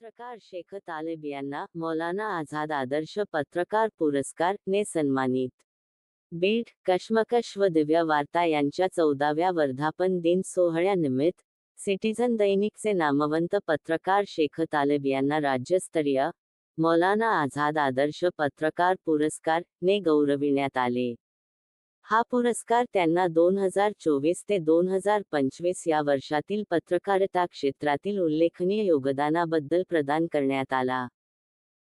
पत्रकार शेख तालेब यांना मौलाना आझाद आदर्श पत्रकार पुरस्कार ने सन्मानित. बीड कश्मकश व दिव्य वार्ता यांच्या चौदाव्या वर्धापन दिन सोहळ्यानिमित्त सिटीझन दैनिकचे नामवंत पत्रकार शेख तालेब यांना राज्यस्तरीय मौलाना आझाद आदर्श पत्रकार पुरस्कार ने गौरविण्यात आले. हा पुरस्कार त्यांना दोन हज़ार चोवीस ते दोन हज़ार पंचवीस या वर्षातील पत्रकारिता क्षेत्रातील उल्लेखनीय योगदानाबद्दल प्रदान करण्यात आला.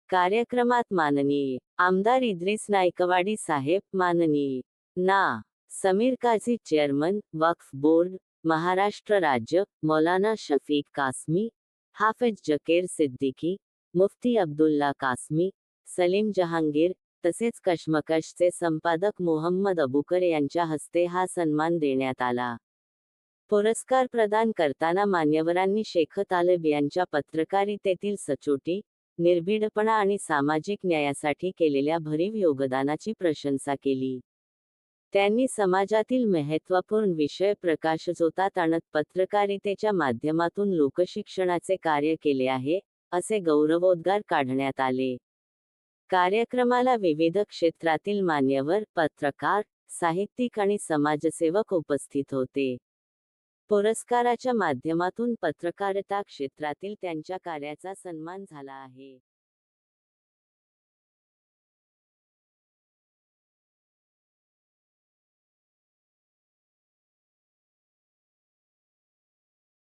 कार्यक्रमात माननीय आमदार इद्रिस नायकवाडी साहेब, माननीय ना. समीर काझी, चेअरमन, वक्फ बोर्ड, महाराष्ट्र राज्य, मौलाना शफीक कासमी, हाफिज जकीर सिद्दीकी, मुफ्ती अब्दुल्ला कासमी, सलीम जहांगीर तसेच कश्मकशचे संपादक मोहम्मद अबुकर यांच्या हस्ते हा सन्मान देण्यात आला. पुरस्कार प्रदान करताना मान्यवरांनी शेख तालेब यांच्या पत्रकारितेतील सचोटी निर्भीडपणा आणि सामाजिक न्यायासाठी केलेल्या भरीव योगदानाची प्रशंसा केली. त्यांनी समाजातील महत्त्वपूर्ण विषय प्रकाशझोतात आणत पत्रकारितेच्या माध्यमातून लोकशिक्षणाचे कार्य केले आहे असे गौरवोद्गार काढण्यात आले. कार्यक्रमाला विविध क्षेत्रातील मान्यवर पत्रकार साहित्यिक आणि समाजसेवक उपस्थित होते. पुरस्काराच्या माध्यमातून पत्रकारिता क्षेत्रातील त्यांच्या कार्याचा सन्मान झाला आहे.